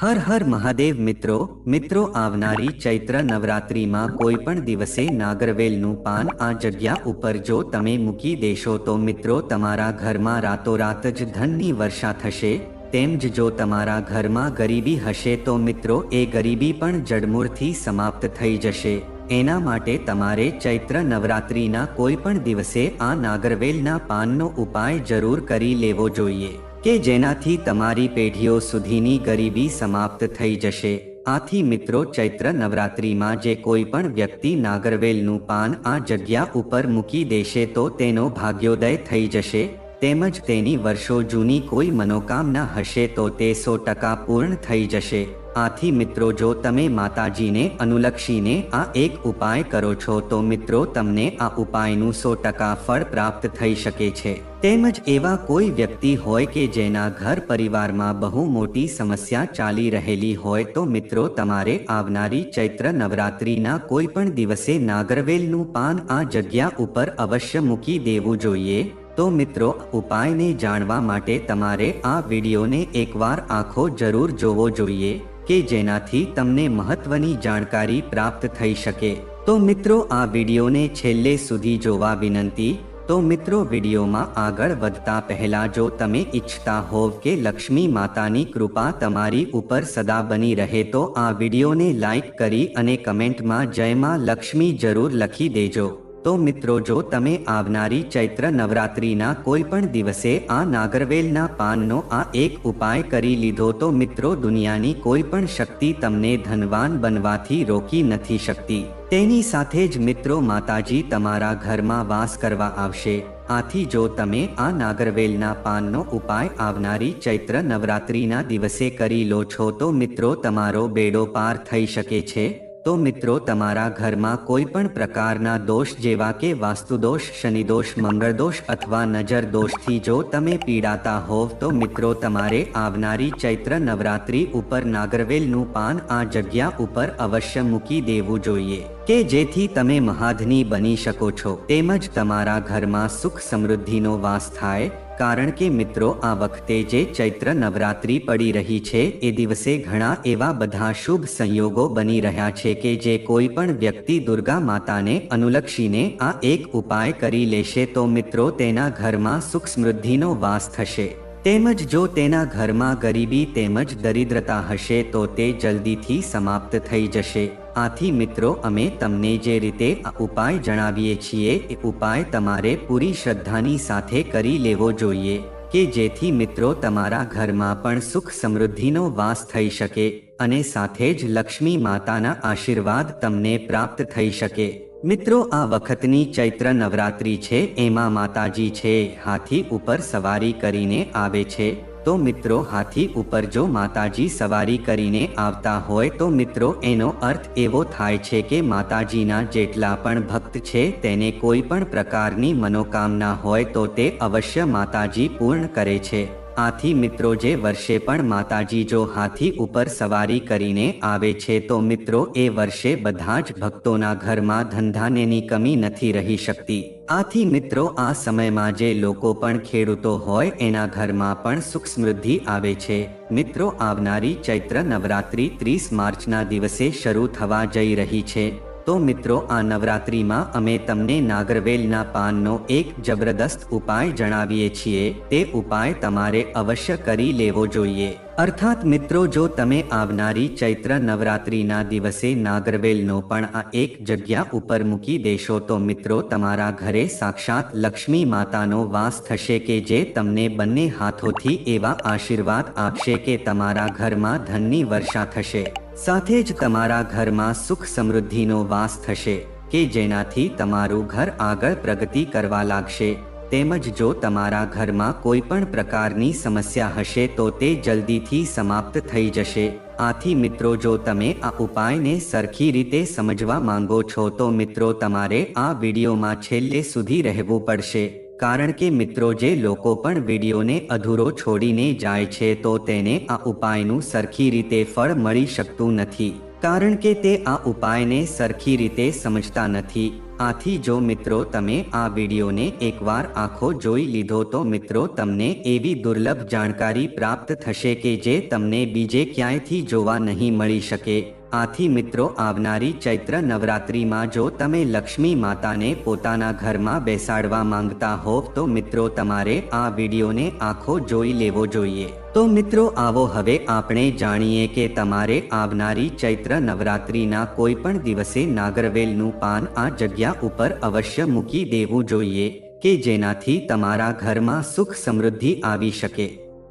હર હર મહાદેવ મિત્રો મિત્રો આવનારી ચૈત્ર નવરાત્રિમાં કોઈ પણ દિવસે નાગરવેલનું પાન આ જગ્યા ઉપર જો તમે મૂકી દેશો તો મિત્રો તમારા ઘરમાં રાતોરાત જ ધનની વર્ષા થશે. તેમ જ જો તમારા ઘરમાં ગરીબી હશે તો મિત્રો એ ગરીબી પણ જડમૂળથી સમાપ્ત થઈ જશે. એના માટે તમારે ચૈત્ર નવરાત્રિના કોઈ પણ દિવસે આ નાગરવેલના પાનનો ઉપાય જરૂર કરી લેવો જોઈએ. કે જેનાથી તમારી પેઢીઓ સુધીની ગરીબી સમાપ્ત થઈ જશે. આથી મિત્રો, ચૈત્ર નવરાત્રિમાં જે કોઈ પણ વ્યક્તિ નાગરવેલનું પાન આ જગ્યા ઉપર મૂકી દેશે તો તેનો ભાગ્યોદય થઈ જશે. તેમજ તેની વર્ષો જૂની કોઈ મનોકામના હશે તો તે સો ટકા પૂર્ણ થઈ જશે. આથી મિત્રો જો તમે માતાજીને, અનુલક્ષીને આ એક ઉપાય કરો છો તો મિત્રો તમને આ ઉપાયનું સો ટકા ફળ પ્રાપ્ત થઈ શકે છે. તેમજ એવા કોઈ વ્યક્તિ હોય કે જેના ઘર પરિવારમાં બહુ મોટી સમસ્યા ચાલી રહેલી હોય તો મિત્રો તમારે આવનારી ચૈત્ર નવરાત્રિના કોઈ પણ દિવસે નાગરવેલનું પાન આ જગ્યા ઉપર અવશ્ય મૂકી દેવું જોઈએ. તો મિત્રો ઉપાયને જાણવા માટે તમારે આ વિડીયોને એકવાર આખો જરૂર જોવો જોઈએ. કે જેનાથી તમને મહત્વની જાણકારી પ્રાપ્ત થઈ શકે. તો મિત્રો, આ વિડીયોને છેલ્લે સુધી જોવા વિનંતી, તો મિત્રો, વિડીયોમાં આગળ વધતા પહેલા જો તમે ઈચ્છતા હોવ કે લક્ષ્મી માતાની કૃપા તમારી ઉપર સદા બની રહે, તો આ વિડીયોને લાઈક કરી અને કમેન્ટમાં જય માં લક્ષ્મી જરૂર લખી દેજો. તો મિત્રો, જો તમે આવનારી ચૈત્ર નવરાત્રિના કોઈ પણ દિવસે આ નાગરવેલના પાનનો આ એક ઉપાય કરી લીધો, તો મિત્રો, દુનિયાની કોઈ પણ શક્તિ તમને ધનવાન બનવાથી રોકી નથી શકતી. તેની સાથે જ મિત્રો, માતાજી તમારા ઘરમાં વાસ કરવા આવશે. આથી જો તમે આ નાગરવેલના પાનનો ઉપાય આવનારી ચૈત્ર નવરાત્રિના દિવસે કરી લો છો, તો મિત્રો, તમારો બેડો પાર થઈ શકે છે. તો મિત્રો તમારા ઘરમાં કોઈ પણ પ્રકારના દોષ જેવા કે વાસ્તુદોષ, શનિદોષ, મંગળદોષ અથવા નજર દોષથી જો તમે પીડાતા હોવ તો મિત્રો તમારે આવનારી ચૈત્ર નવરાત્રિ ઉપર નાગરવેલનું પાન આ જગ્યા ઉપર અવશ્ય મૂકી દેવું જોઈએ કે જેથી તમે મહાધની બની શકો છો. તેમજ તમારા ઘરમાં સુખ સમૃદ્ધિનો વાસ થાય કારણ કે મિત્રો, આ વખતે જે ચૈત્ર નવરાત્રિ પડી રહી છે, એ દિવસે ઘણા એવા બધા શુભ સંયોગો બની રહ્યા છે કે જે કોઈ પણ વ્યક્તિ દુર્ગા માતાને અનુલક્ષીને આ એક ઉપાય કરી લેશે તો મિત્રો, તેના ઘરમાં સુખ સમૃદ્ધિનો વાસ થશે. તેમજ જો તેના ઘરમાં ગરીબી તેમજ દરિદ્રતા હશે, તો તે જલ્દીથી સમાપ્ત થઈ જશે. આથી મિત્રો, અમે તમને જે રીતે આ ઉપાય જણાવીએ છીએ, એ ઉપાય તમારે પૂરી શ્રદ્ધાની સાથે કરી લેવો જોઈએ, કે જેથી મિત્રો તમારા ઘરમાં પણ સુખ સમૃદ્ધિનો વાસ થઈ શકે, અને સાથે જ લક્ષ્મી માતાના આશીર્વાદ તમને પ્રાપ્ત થઈ શકે. મિત્રો, આ વખતની ચૈત્ર નવરાત્રિ છે, એમાં માતાજી છે, હાથી ઉપર સવારી કરીને આવે છે. તો મિત્રો હાથી ઉપર જો માતાજી સવારી કરીને આવતા હોય તો મિત્રો એનો અર્થ એવો થાય છે કે માતાજીના જેટલા પણ ભક્ત છે તેને કોઈ પણ પ્રકારની મનોકામના હોય તો તે અવશ્ય માતાજી પૂર્ણ કરે છે. આથી મિત્રો જે વર્ષે પણ માતાજી જો હાથી ઉપર સવારી કરીને આવે છે તો મિત્રો એ વર્ષે બધા જ ભક્તોના ઘરમાં ધંધાનેની કમી નથી રહી શકતી. આથી મિત્રો, આ સમયમાં જે લોકો પણ ખેડૂતો હોય, એના ઘરમાં પણ સુખ સમૃદ્ધિ આવે છે. મિત્રો, આવનારી ચૈત્ર નવરાત્રિ ત્રીસ માર્ચના દિવસે શરૂ થવા જઈ રહી છે. તો મિત્રો, આ નવરાત્રિમાં અમે તમને નાગરવેલના પાનનો એક જબરદસ્ત ઉપાય જણાવીએ છીએ. તે ઉપાય તમારે અવશ્ય કરી લેવો જોઈએ. અર્થાત મિત્રો, જો તમે આવનારી ચૈત્ર નવરાત્રિના દિવસે નાગરવેલનો પણ આ એક જગ્યા ઉપર મૂકી દેશો, તો મિત્રો, તમારા ઘરે સાક્ષાત લક્ષ્મી માતાનો વાસ થશે કે જે તમને બંને હાથોથી એવા આશીર્વાદ આપશે કે તમારા ઘરમાં ધનની વર્ષા થશે. સાથે જ તમારા ઘરમાં સુખ સમૃદ્ધિનો વાસ થશે, કે જેનાથી તમારું ઘર આગળ પ્રગતિ કરવા લાગશે. તેમજ જો તમારા ઘરમાં કોઈ પણ પ્રકારની સમસ્યા હશે તો તે જલ્દીથી સમાપ્ત થઈ જશે. આથી મિત્રો, જો તમે આ ઉપાયને સરખી રીતે સમજવા માંગો છો તો મિત્રો, તમારે આ વિડીયોમાં છેલ્લે સુધી રહેવું પડશે. કારણ કે મિત્રો જે લોકો પણ વિડીયોને અધૂરો છોડીને જાય છે તો તેને આ ઉપાયનું સરખી રીતે ફળ મળી શકતું નથી. કારણ કે તે આ ઉપાયને સરખી રીતે સમજતા નથી. આથી જો મિત્રો તમે આ વિડીયોને એકવાર આખો જોઈ લીધો તો મિત્રો તમને એવી દુર્લભ જાણકારી પ્રાપ્ત થશે કે જે તમને બીજે ક્યાંયથી જોવા નહીં મળી શકે. આથી મિત્રો, આવનારી ચૈત્ર નવરાત્રિમાં જો તમે લક્ષ્મી માતાને પોતાના ઘરમાં બેસાડવા માંગતા હોવ તો મિત્રો તમારે આ વિડીયોને આખો જોઈ લેવો જોઈએ. તો મિત્રો, આવો હવે આપણે જાણીએ કે તમારે આવનારી ચૈત્ર નવરાત્રિના કોઈ પણ દિવસે નાગરવેલનું પાન આ જગ્યા ઉપર અવશ્ય મૂકી દેવું જોઈએ કે જેનાથી તમારા ઘરમાં સુખ સમૃદ્ધિ આવી શકે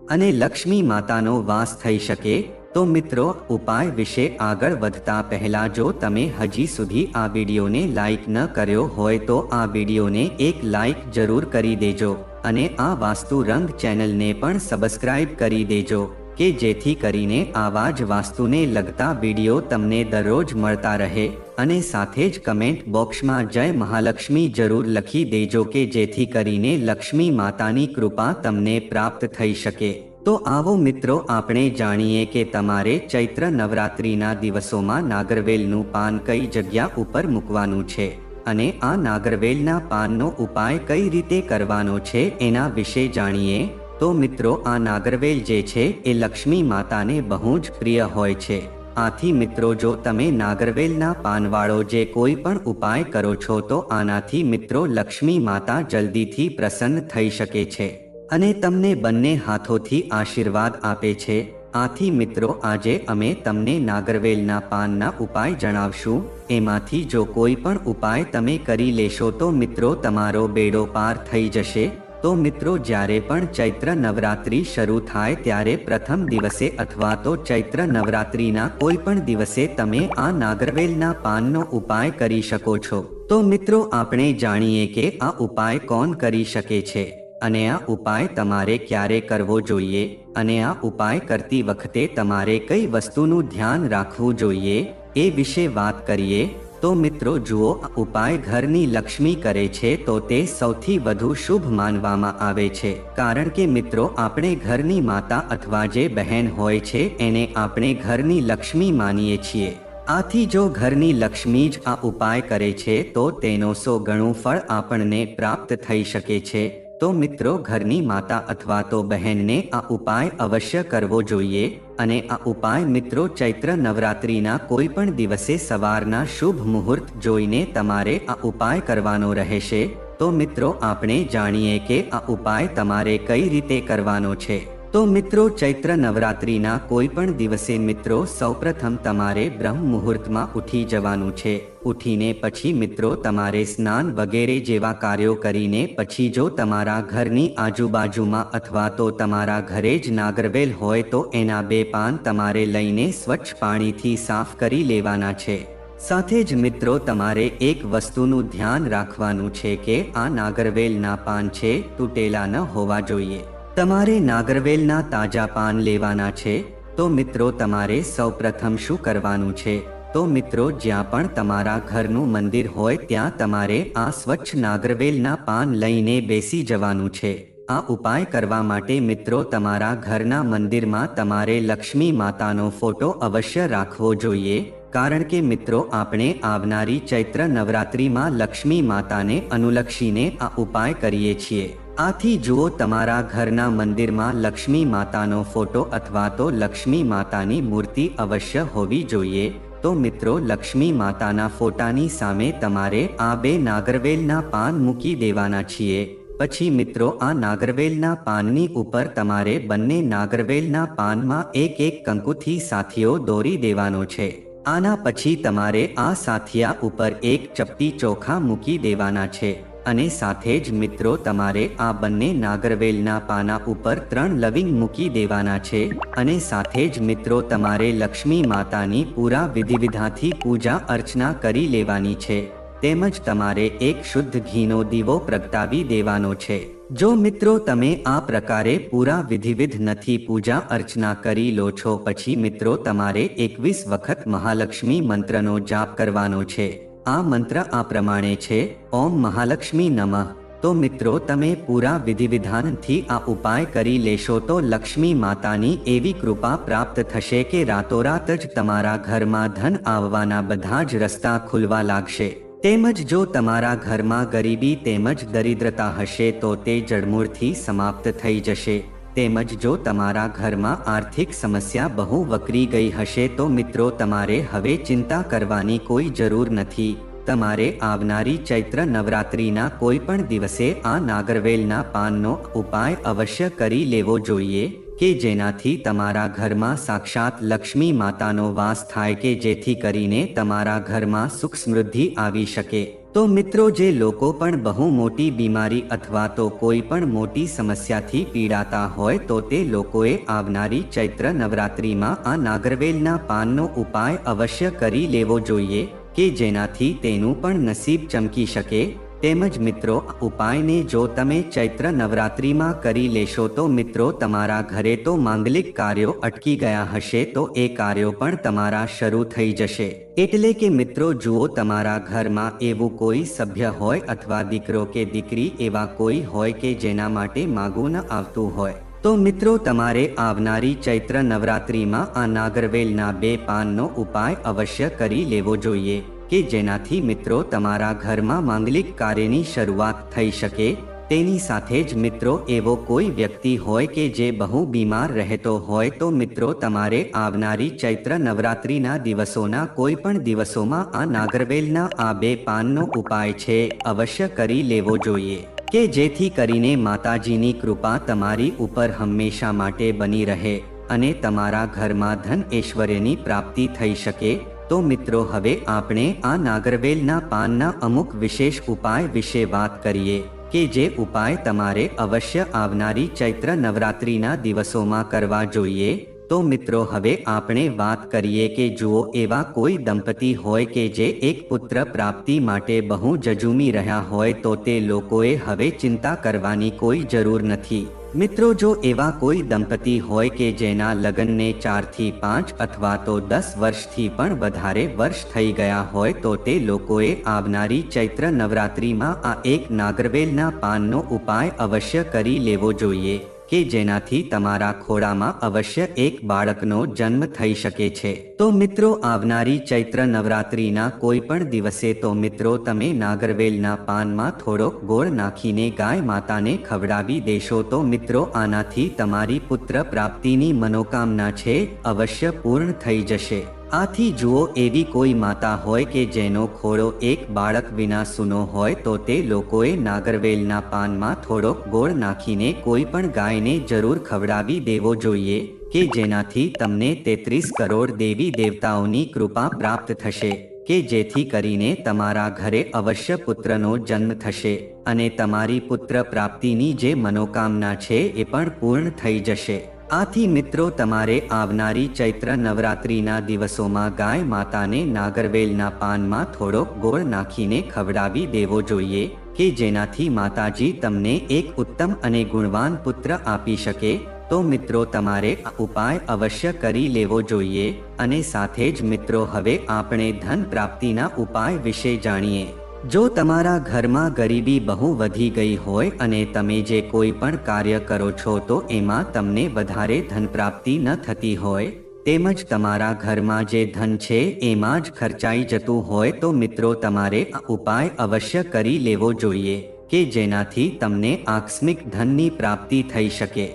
અને લક્ષ્મી માતાનો વાસ થઈ શકે. તો મિત્રો, ઉપાય વિશે આગળ વધતા પહેલા જો તમે હજી સુધી આ વિડીયોને લાઈક ન કર્યો હોય તો આ વિડીયોને એક લાઈક જરૂર કરી દેજો અને આ વાસ્તુ રંગ ચેનલને પણ સબસ્ક્રાઇબ કરી દેજો કે જેથી કરીને આવા જ વાસ્તુને લગતા વીડિયો તમને દરરોજ મળતા રહે. અને સાથે જ કમેન્ટ બોક્સમાં જય મહાલક્ષ્મી જરૂર લખી દેજો કે જેથી કરીને લક્ષ્મી માતાની કૃપા તમને પ્રાપ્ત થઈ શકે. તો આવો મિત્રો, આપણે જાણીએ કે તમારે ચૈત્ર નવરાત્રિના દિવસોમાં નાગરવેલનું પાન કઈ જગ્યા ઉપર મૂકવાનું છે અને આ નાગરવેલના પાનનો ઉપાય કઈ રીતે કરવાનો છે એના વિશે જાણીએ? તો મિત્રો, આ નાગરવેલ જે છે એ લક્ષ્મી માતાને બહુ જ પ્રિય હોય છે. આથી મિત્રો, જો તમે નાગરવેલના પાનવાળો જે કોઈ પણ ઉપાય કરો છો તો આનાથી મિત્રો લક્ષ્મી માતા જલ્દીથી પ્રસન્ન થઈ શકે છે. અને તમને બંને હાથોથી આશીર્વાદ આપે છે. આથી મિત્રો, આજે અમે તમને નાગરવેલના પાનના ઉપાય જણાવશું. એમાંથી જો કોઈ પણ ઉપાય તમે કરી લેશો તો મિત્રો, તમારો બેડો પાર થઈ જશે. તો મિત્રો, જ્યારે પણ ચૈત્ર નવરાત્રિ શરૂ થાય ત્યારે પ્રથમ દિવસે અથવા તો ચૈત્ર નવરાત્રિના કોઈ પણ દિવસે તમે આ નાગરવેલના પાનનો ઉપાય કરી શકો છો. તો મિત્રો, આપણે જાણીએ કે આ ઉપાય કોણ કરી શકે છે. અને આ ઉપાય તમારે ક્યારે કરવો જોઈએ અને આ ઉપાય કરતી વખતે તમારે કઈ વસ્તુનું ધ્યાન રાખવું જોઈએ એ વિશે વાત કરીએ તો મિત્રો જુઓ, આ ઉપાય ઘરની લક્ષ્મી કરે છે તો તે સૌથી વધુ શુભ માનવામાં આવે છે. કારણ કે મિત્રો, આપણે ઘરની માતા અથવા જે બહેન હોય છે, એને આપણે ઘરની લક્ષ્મી માનીએ છીએ. આથી જો ઘરની લક્ષ્મી જ આ ઉપાય કરે છે તો તેનો સો ગણું ફળ આપણને પ્રાપ્ત થઈ શકે છે. તો મિત્રો ઘરની માતા અથવા તો બહેનને આ ઉપાય અવશ્ય કરવો જોઈએ અને આ ઉપાય મિત્રો ચૈત્ર નવરાત્રિના કોઈ પણ દિવસે સવારના શુભ મુહૂર્ત જોઈને તમારે આ ઉપાય કરવાનો રહેશે. તો મિત્રો આપણે જાણીએ કે આ ઉપાય તમારે કઈ રીતે કરવાનો છે. તો મિત્રો, ચૈત્ર નવરાત્રિના કોઈ પણ દિવસે મિત્રો, સૌપ્રથમ તમારે બ્રહ્મ મુહૂર્તમાં ઉઠી જવાનું છે. ઉઠીને પછી મિત્રો, તમારે સ્નાન વગેરે જેવા કાર્યો કરીને પછી જો તમારા ઘરની આજુબાજુમાં અથવા તો તમારા ઘરે જ નાગરવેલ હોય તો એના બે પાન તમારે લઈને સ્વચ્છ પાણીથી સાફ કરી લેવાના છે. સાથે જ મિત્રો, તમારે એક વસ્તુનું ધ્યાન રાખવાનું છે કે આ નાગરવેલના પાન છે, તૂટેલા ન હોવા જોઈએ. તમારે નાગરવેલના તાજા પાન લેવાના છે? તો મિત્રો, તમારે સૌપ્રથમ શું કરવાનું છે? તો મિત્રો, જ્યાં પણ તમારા ઘરનું મંદિર હોય, ત્યાં તમારે આ સ્વચ્છ નાગરવેલના પાન લઈને બેસી જવાનું છે. આ ઉપાય કરવા માટે મિત્રો, તમારા ઘરના મંદિરમાં તમારે લક્ષ્મી માતાનો ફોટો અવશ્ય રાખવો જોઈએ, કારણ કે મિત્રો, આપણે આવનારી ચૈત્ર નવરાત્રિમાં લક્ષ્મી માતાને અનુલક્ષીને આ ઉપાય કરીએ છીએ. આથી જુઓ તમારા ઘરના મંદિરમાં લક્ષ્મી માતાનો ફોટો અથવા તો લક્ષ્મી માતાની મૂર્તિ અવશ્ય હોવી જોઈએ. તો મિત્રો, લક્ષ્મી માતાના ફોટાની સામે તમારે આ બે નાગરવેલના પાન મૂકી દેવાના છીએ. પછી મિત્રો, આ નાગરવેલના પાનની ઉપર તમારે બંને નાગરવેલના પાનમાં એક એક કંકુથી સાથીઓ દોરી દેવાનો છે. આના પછી તમારે આ સાથિયા ઉપર એક ચપટી ચોખા મૂકી દેવાના છે. અને સાથે જ મિત્રો, તમારે આ બંને નાગરવેલના પાના ઉપર ત્રણ લવિંગ મૂકી દેવાના છે અને સાથે જ મિત્રો, તમારે લક્ષ્મી માતાની પૂરા વિધિવિધાથી પૂજા અર્ચના કરી લેવાની છે. તેમજ તમારે એક શુદ્ધ ઘીનો દીવો પ્રગટાવી દેવાનો છે. જો મિત્રો, તમે આ પ્રકારે પૂરા વિધિવિધ નથી પૂજા અર્ચના કરી લો છો, પછી મિત્રો, તમારે એકવીસ વખત મહાલક્ષ્મી મંત્રનો જાપ કરવાનો છે. આ મંત્ર આ પ્રમાણે છે, ઓમ મહાલક્ષ્મી નમઃ. તો મિત્રો તમે પૂરા વિધિવિધાનથી આ ઉપાય કરી લેશો તો લક્ષ્મી માતાની એવી કૃપા પ્રાપ્ત થશે કે રાતોરાત જ તમારા ઘરમાં ધન આવવાના બધા જ રસ્તા ખુલવા લાગશે. તેમજ જો તમારા ઘરમાં ગરીબી તેમજ દરિદ્રતા હશે તો તે જડમૂળથી સમાપ્ત થઈ જશે. તેમજ જો તમારા ઘરમાં આર્થિક સમસ્યા બહુ વકરી ગઈ હશે તો મિત્રો તમારે હવે ચિંતા કરવાની કોઈ જરૂર નથી. તમારે આવનારી ચૈત્ર નવરાત્રિના કોઈ પણ દિવસે આ નાગરવેલના પાનનો ઉપાય અવશ્ય કરી લેવો જોઈએ કે જેનાથી તમારા ઘરમાં સાક્ષાત લક્ષ્મી માતાનો વાસ થાય કે જેથી કરીને તમારા ઘરમાં સુખ સમૃદ્ધિ આવી શકે. તો મિત્રો, જે લોકો પણ બહુ મોટી બીમારી અથવા તો કોઈ પણ મોટી સમસ્યાથી પીડાતા હોય, તો તે લોકોએ આવનારી ચૈત્ર નવરાત્રિમાં આ નાગરવેલના પાનનો ઉપાય અવશ્ય કરી લેવો જોઈએ કે જેનાથી તેનું પણ નસીબ ચમકી શકે. તેમજ મિત્રો ઉપાયને જો તમે ચૈત્ર નવરાત્રિમાં કરી લેશો તો મિત્રો, તમારા ઘરે તો માંગલિક કાર્યો અટકી ગયા હશે તો એ કાર્યો પણ તમારા શરૂ થઈ જશે. એટલે કે મિત્રો, જુઓ, તમારા ઘરમાં એવું કોઈ સભ્ય હોય અથવા દીકરો કે દીકરી એવા કોઈ હોય કે જેના માટે માગું ન આવતું હોય. તો મિત્રો, તમારે આવનારી ચૈત્ર નવરાત્રિમાં આ નાગરવેલના બે પાનનો ઉપાય અવશ્ય કરી લેવો જોઈએ. કે જેનાથી મિત્રો તમારા ઘરમાં માંગલિક કાર્યની શરૂઆત થઈ શકે, તેની સાથે જ મિત્રો એવો કોઈ વ્યક્તિ હોય કે જે બહુ બીમાર રહેતો હોય તો મિત્રો તમારે આવનારી ચૈત્ર નવરાત્રિના દિવસોના કોઈ પણ દિવસોમાં આ નાગરવેલના આ બે પાનનો ઉપાય છે, અવશ્ય કરી લેવો જોઈએ. કે જેથી કરીને માતાજીની કૃપા તમારી ઉપર હંમેશા માટે બની રહે અને તમારા ઘરમાં ધન ઐશ્વર્યની પ્રાપ્તિ થઈ શકે તો મિત્રો, હવે આપણે આ નાગરવેલના પાનના અમુક વિશેષ ઉપાય વિશે વાત કરીએ કે જે ઉપાય તમારે અવશ્ય આવનારી ચૈત્ર નવરાત્રિના દિવસોમાં કરવા જોઈએ. તો મિત્રો, હવે આપણે વાત કરીએ કે જુઓ, એવા કોઈ દંપતી હોય કે જે એક પુત્ર પ્રાપ્તિ માટે બહુ જજુમી રહ્યા હોય તો તે લોકોએ હવે ચિંતા કરવાની કોઈ જરૂર નથી. મિત્રો, જો એવા કોઈ દંપતી હોય કે જેના લગ્નને ચારથી પાંચ અથવા તો દસ વર્ષથી પણ વધારે વર્ષ થઈ ગયા હોય, તો તે લોકોએ આવનારી ચૈત્ર નવરાત્રિમાં આ એક નાગરવેલના પાનનો ઉપાય અવશ્ય કરી લેવો જોઈએ. કે જેનાથી તમારા ખોળામાં અવશ્ય એક બાળકનો જન્મ થઈ શકે છે. તો મિત્રો, આવનારી ચૈત્ર નવરાત્રિના કોઈ પણ દિવસે તો મિત્રો, તમે નાગરવેલના પાનમાં થોડો ગોળ નાખીને ગાય માતાને ખવડાવી દેશો તો મિત્રો, આનાથી તમારી પુત્ર પ્રાપ્તિની મનોકામના છે, અવશ્ય પૂર્ણ થઈ જશે. આથી જુઓ એવી કોઈ માતા હોય કે જેનો ખોળો એક બાળક વિના સૂનો હોય તો તે લોકોએ નાગરવેલના પાનમાં થોડોક ગોળ નાખીને કોઈ પણ ગાયને જરૂર ખવડાવી દેવો જોઈએ કે જેનાથી તમને તેત્રીસ કરોડ દેવી દેવતાઓની કૃપા પ્રાપ્ત થશે, કે જેથી કરીને તમારા ઘરે અવશ્ય પુત્રનો જન્મ થશે અને તમારી પુત્ર પ્રાપ્તિની જે મનોકામના છે એ પણ પૂર્ણ થઈ જશે. આથી મિત્રો, તમારે આવનારી ચૈત્ર નવરાત્રિના દિવસોમાં ગાય માતાને નાગરવેલના પાનમાં થોડોક ગોળ નાખીને ખવડાવી દેવો જોઈએ કે જેનાથી માતાજી તમને એક ઉત્તમ અને ગુણવાન પુત્ર આપી શકે. તો મિત્રો, તમારે ઉપાય અવશ્ય કરી લેવો જોઈએ અને સાથે જ મિત્રો, હવે આપણે ધન પ્રાપ્તિના ઉપાય વિશે જાણીએ. જો તમારા ઘરમાં ગરીબી બહુ વધી ગઈ હોય અને તમે જે કોઈ પણ કાર્ય કરો છો તો એમાં તમને વધારે ધન પ્રાપ્તિ ન થતી હોય, તેમજ તમારા ઘરમાં જે ધન છે એમાં જ ખર્ચાઈ જતું હોય તો મિત્રો તમારે ઉપાય અવશ્ય કરી લેવો જોઈએ કે જેનાથી તમને આકસ્મિક ધનની પ્રાપ્તિ થઈ શકે.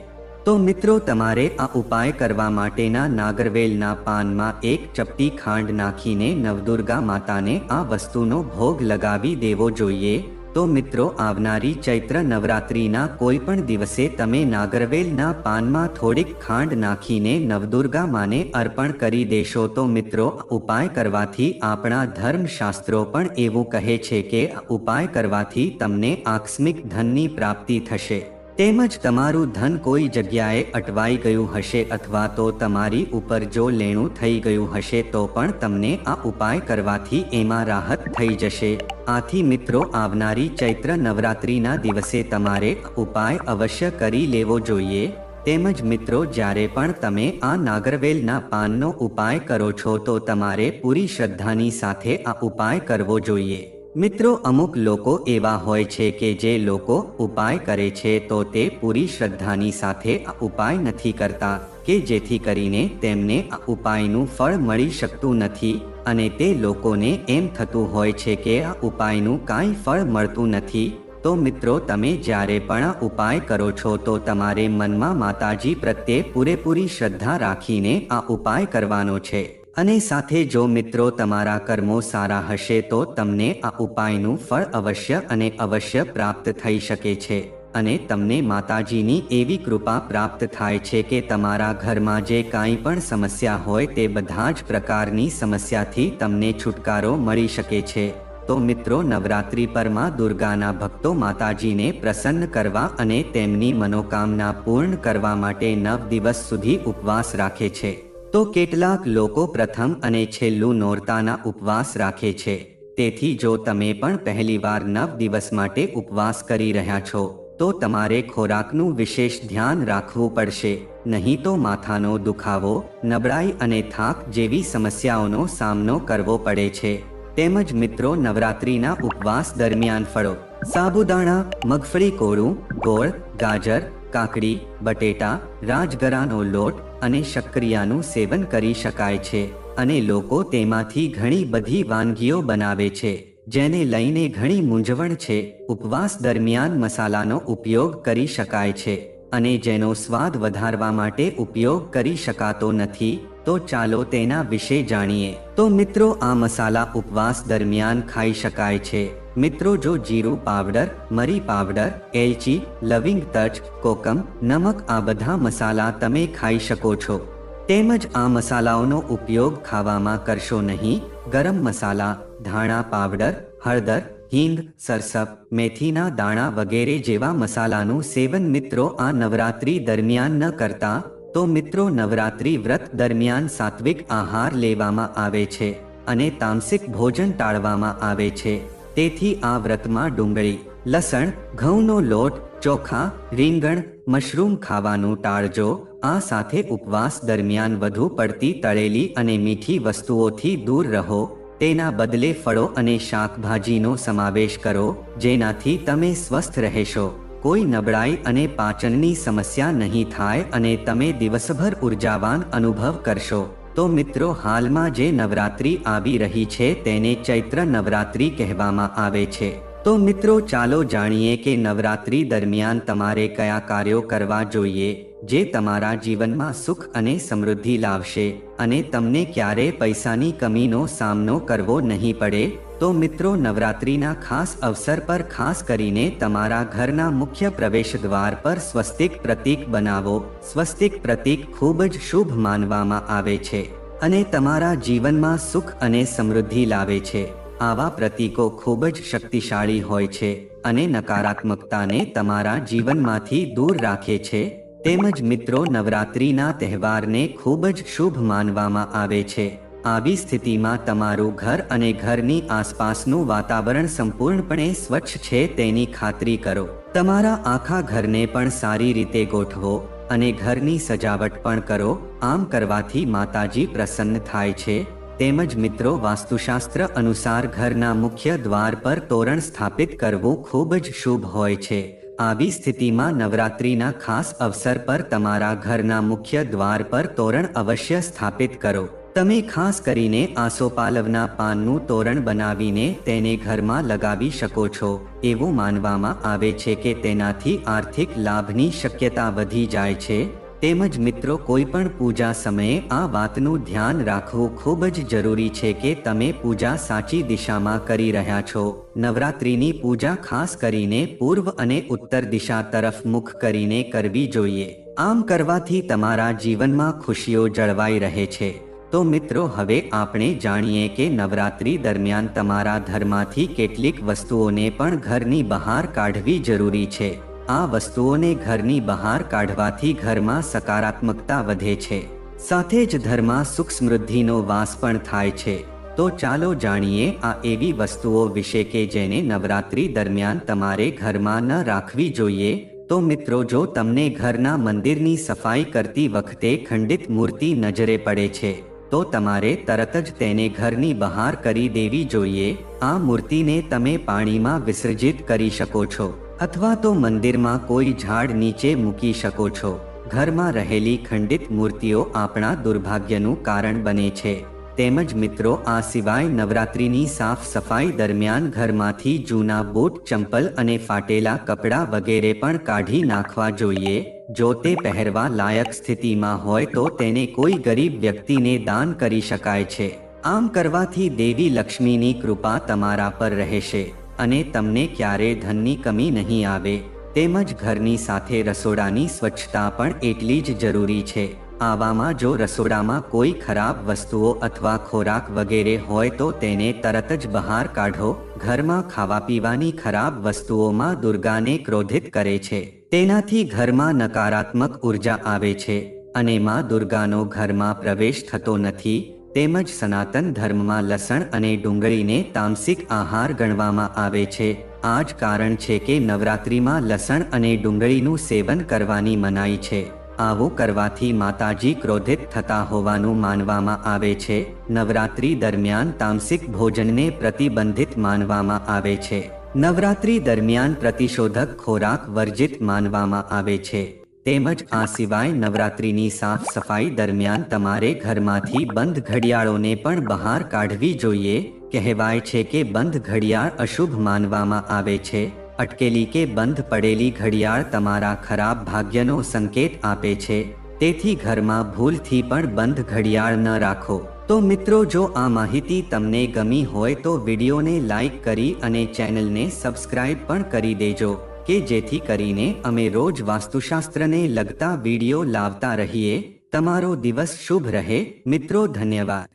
તો મિત્રો તમારે આ ઉપાય કરવા માટેના નાગરવેલના પાનમાં એક ચપટી ખાંડ નાખીને નવદુર્ગા માતાને આ વસ્તુનો ભોગ લગાવી દેવો જોઈએ. તો મિત્રો આવનારી ચૈત્ર નવરાત્રિના કોઈ પણ દિવસે તમે નાગરવેલના પાનમાં થોડીક ખાંડ નાખીને નવદુર્ગા માને અર્પણ કરી દેશો. તો મિત્રો ઉપાય કરવાથી આપણા ધર્મશાસ્ત્રો પણ એવું કહે છે કે ઉપાય કરવાથી તમને આકસ્મિક ધનની પ્રાપ્તિ થશે. તેમજ તમારું ધન કોઈ જગ્યાએ અટવાઈ ગયું હશે અથવા તો તમારી ઉપર જો લેણું થઈ ગયું હશે તો પણ તમને આ ઉપાય કરવાથી એમાં રાહત થઈ જશે. આથી મિત્રો, આવનારી ચૈત્ર નવરાત્રિના દિવસે તમારે ઉપાય અવશ્ય કરી લેવો જોઈએ. તેમજ મિત્રો, જ્યારે પણ તમે આ નાગરવેલના પાનનો ઉપાય કરો છો તો તમારે પૂરી શ્રદ્ધાની સાથે આ ઉપાય કરવો જોઈએ. મિત્રો, અમુક લોકો એવા હોય છે કે જે લોકો ઉપાય કરે છે તો તે પૂરી શ્રદ્ધાની સાથે આ ઉપાય નથી કરતા કે જેથી કરીને તેમને આ ઉપાયનું ફળ મળી શકતું નથી અને તે લોકોને એમ થતું હોય છે કે આ ઉપાયનું કાંઈ ફળ મળતું નથી. તો મિત્રો, તમે જ્યારે પણ આ ઉપાય કરો છો તો તમારે મનમાં માતાજી પ્રત્યે પૂરેપૂરી શ્રદ્ધા રાખીને આ ઉપાય કરવાનો છે. અને સાથે જો મિત્રો તમારા કર્મો સારા હશે તો તમને આ ઉપાયનું ફળ અવશ્ય અને અવશ્ય પ્રાપ્ત થઈ શકે છે. અને તમને માતાજીની એવી કૃપા પ્રાપ્ત થાય છે કે તમારા ઘરમાં જે કાંઈ પણ સમસ્યા હોય તે બધા જ પ્રકારની સમસ્યાથી તમને છુટકારો મળી શકે છે. તો મિત્રો નવરાત્રિ પરમાં દુર્ગાના ભક્તો માતાજીને પ્રસન્ન કરવા અને તેમની મનોકામના પૂર્ણ કરવા માટે નવ દિવસ સુધી ઉપવાસ રાખે છે. તો કેટલાક લોકો પ્રથમ અને છેલ્લું નોરતાના ઉપવાસ રાખે છે. તેથી જો તમે પણ પહેલીવાર નવ દિવસ માટે ઉપવાસ કરી રહ્યા છો, તો તમારે ખોરાકનું વિશેષ ધ્યાન રાખવું પડશે. નહીં તો માથાનો દુખાવો, નબળાઈ અને થાક જેવી સમસ્યાઓનો સામનો કરવો પડે છે. તેમજ મિત્રો, નવરાત્રિના ઉપવાસ દરમિયાન ફળો, સાબુદાણા, મગફળી કોળું, ગોળ, ગાજર, કાકડી, બટેટા, રાજગરાનો લોટ અને શક્કરિયાનું સેવન કરી શકાય છે અને લોકો તેમાંથી ઘણી બધી વાનગીઓ બનાવે છે, જેને લઈને ઘણી મૂંઝવણ છે. ઉપવાસ દરમિયાન મસાલાનો ઉપયોગ કરી શકાય છે અને જેનો સ્વાદ વધારવા માટે ઉપયોગ કરી શકાતો નથી, તો ચાલો તેના વિશે જાણીએ. તો મિત્રો, આ મસાલા ઉપવાસ દરમિયાન ખાઈ શકાય છે. મિત્રો, જો જીરું પાવડર, મરી પાવડર, એલચી, લવિંગ તજ કોકમ, નમક આ બધા મસાલા તમે ખાઈ શકો છો. તેમજ આ મસાલાઓનો ઉપયોગ ખાવામાં કરશો નહીં. ગરમ મસાલા, ધાણા પાવડર, હળદર, હિંગ, સરસપ, મેથીના દાણા વગેરે જેવા મસાલાનું સેવન મિત્રો આ નવરાત્રી દરમિયાન ન કરતા, તો મિત્રો નવરાત્રી વ્રત દરમિયાન સાત્વિક આહાર લેવામાં આવે છે અને તામસિક ભોજન ટાળવામાં આવે છે. તેથી આ વ્રતમાં ડુંગળી, લસણ, ઘઉંનો લોટ, ચોખા, રીંગણ, મશરૂમ ખાવાનું ટાળજો. આ સાથે ઉપવાસ દરમિયાન વધુ પડતી તળેલી અને મીઠી વસ્તુઓથી દૂર રહો. તેના બદલે ફળો અને શાકભાજીનો સમાવેશ કરો, જેનાથી તમે સ્વસ્થ રહેશો. કોઈ નબળાઈ અને પાચનની સમસ્યા નહીં થાય અને તમે દિવસભર ઉર્જાવાન અનુભવ કરશો. તો મિત્રો, હાલમાં જે નવરાત્રી આવી રહી છે તેને ચૈત્ર નવરાત્રી કહેવામાં આવે છે. તો મિત્રો, ચાલો જાણીએ કે નવરાત્રી દરમિયાન તમારે કયા કાર્યો કરવા જોઈએ, જે તમારા જીવનમાં સુખ અને સમૃદ્ધિ લાવશે અને તમને ક્યારે પૈસાની કમીનો સામનો કરવો નહીં પડે? તો મિત્રો, નવરાત્રિના ખાસ અવસર પર ખાસ કરીને તમારા ઘરના મુખ્ય પ્રવેશ દ્વાર પર સ્વસ્તિક પ્રતીક બનાવો. સ્વસ્તિક પ્રતીક ખૂબ જ શુભ માનવામાં આવે છે અને તમારા જીવનમાં સુખ અને સમૃદ્ધિ લાવે છે. આવા પ્રતીકો ખૂબ જ શક્તિશાળી હોય છે અને નકારાત્મકતાને તમારા જીવનમાંથી દૂર રાખે છે. તેમજ મિત્રો, નવરાત્રિના તહેવારને ખૂબ જ શુભ માનવામાં આવે છે. આવી સ્થિતિમાં તમારું ઘર અને ઘરની આસપાસનું વાતાવરણ સંપૂર્ણપણે સ્વચ્છ છે તેની ખાતરી કરો. તમારા આખા ઘરને પણ સારી રીતે ગોઠવો અને ઘરની સજાવટ પણ કરો. આમ કરવાથી માતાજી પ્રસન્ન થાય છે. તેમજ મિત્રો, વાસ્તુશાસ્ત્ર અનુસાર ઘરના મુખ્ય દ્વાર પર તોરણ સ્થાપિત કરવું ખૂબ જ શુભ હોય છે. આવી સ્થિતિમાં નવરાત્રિના ખાસ અવસર પર તમારા ઘરના મુખ્ય દ્વાર પર તોરણ અવશ્ય સ્થાપિત કરો. તમે ખાસ કરીને આસોપાલવના પાનનું તોરણ બનાવીને તેને ઘરમાં લગાવી શકો છો. એવું માનવામાં આવે છે કે તેનાથી આર્થિક લાભની શક્યતા વધી જાય છે. તેમજ મિત્રો કોઈ પણ પૂજા સમયે આ વાતનું ધ્યાન રાખવું ખૂબ જ જરૂરી છે કે તમે પૂજા સાચી દિશામાં કરી રહ્યા છો. નવરાત્રિની પૂજા ખાસ કરીને પૂર્વ અને ઉત્તર દિશા તરફ મુખ કરીને કરવી જોઈએ. આમ કરવાથી તમારા જીવનમાં ખુશીઓ જળવાઈ રહે છે. તો મિત્રો, હવે આપણે જાણીએ કે નવરાત્રી દરમિયાન તમારા ઘરમાંથી કેટલીક વસ્તુઓને પણ ઘરની બહાર કાઢવી જરૂરી છે. આ વસ્તુઓને ઘરની બહાર કાઢવાથી ઘરમાં સકારાત્મકતા વધે છે. સાથે જ ઘરમાં સુખ સમૃદ્ધિનો વાસ પણ થાય છે. તો ચાલો જાણીએ આ એવી વસ્તુઓ વિશે કે જેને નવરાત્રી દરમિયાન તમારે ઘરમાં ન રાખવી જોઈએ. તો મિત્રો, જો તમને ઘરના મંદિરની સફાઈ કરતી વખતે ખંડિત મૂર્તિ નજરે પડે છે તો તમારે તરત જ તેને ઘરની બહાર કરી દેવી જોઈએ. આ મૂર્તિને તમે પાણીમાં વિસર્જિત કરી શકો છો અથવા તો મંદિરમાં કોઈ ઝાડ નીચે મૂકી શકો છો. ઘરમાં રહેલી ખંડિત મૂર્તિઓ આપણા દુર્ભાગ્યનું કારણ બને છે. તેમજ મિત્રો, આ સિવાય નવરાત્રિની સાફ સફાઈ દરમિયાન ઘરમાંથી જૂના બૂટ, ચંપલ અને ફાટેલા કપડાં વગેરે પણ કાઢી નાખવા જોઈએ. જો તે પહેરવા લાયક સ્થિતિમાં હોય તો તેને કોઈ ગરીબ વ્યક્તિને દાન કરી શકાય છે. આમ કરવાથી દેવી લક્ષ્મીની કૃપા તમારા પર રહેશે અને તમને ક્યારે ધનની કમી નહીં આવે. તેમજ ઘરની સાથે રસોડાની સ્વચ્છતા પણ એટલી જ જરૂરી છે. આવામાં જો રસોડામાં કોઈ ખરાબ વસ્તુઓ અથવા ખોરાક વગેરે હોય તો તેને તરત જ બહાર કાઢો. ઘરમાં ખાવા પીવાની ખરાબ વસ્તુઓમાં દુર્ગાને ક્રોધિત કરે છે. તેનાથી ઘરમાં નકારાત્મક ઊર્જા આવે છે અને માં દુર્ગાનો ઘરમાં પ્રવેશ થતો નથી. તેમજ સનાતન ધર્મમાં લસણ અને ડુંગળીને તામસિક આહાર ગણવામાં આવે છે. આ જ કારણ છે કે નવરાત્રિમાં લસણ અને ડુંગળીનું સેવન કરવાની મનાઈ છે. આવું કરવાથી માતાજી ક્રોધિત થતા હોવાનું માનવામાં આવે છે. નવરાત્રી દરમિયાન તામસિક ભોજનને પ્રતિબંધિત માનવામાં આવે છે. નવરાત્રિ દરમિયાન પ્રતિશોધક ખોરાક વર્જિત માનવામાં આવે છે. તેમજ આ સિવાય નવરાત્રિની સાફ સફાઈ દરમિયાન તમારે ઘરમાંથી બંધ ઘડિયાળોને પણ બહાર કાઢવી જોઈએ. કહેવાય છે કે બંધ ઘડિયાળ અશુભ માનવામાં આવે છે. અટકેલી કે બંધ પડેલી ઘડિયાળ તમારા ખરાબ ભાગ્યનો સંકેત આપે છે. તેથી ઘરમાં ભૂલથી પણ બંધ ઘડિયાળ ન રાખો. તો મિત્રો, જો આ માહિતી તમને ગમી હોય તો વિડીયોને લાઈક કરી અને ચેનલને સબસ્ક્રાઇબ પણ કરી દેજો, કે જેથી કરીને અમે રોજ વાસ્તુશાસ્ત્રને લગતા વીડિયો લાવતા રહીએ. તમારો દિવસ શુભ રહે. મિત્રો, ધન્યવાદ.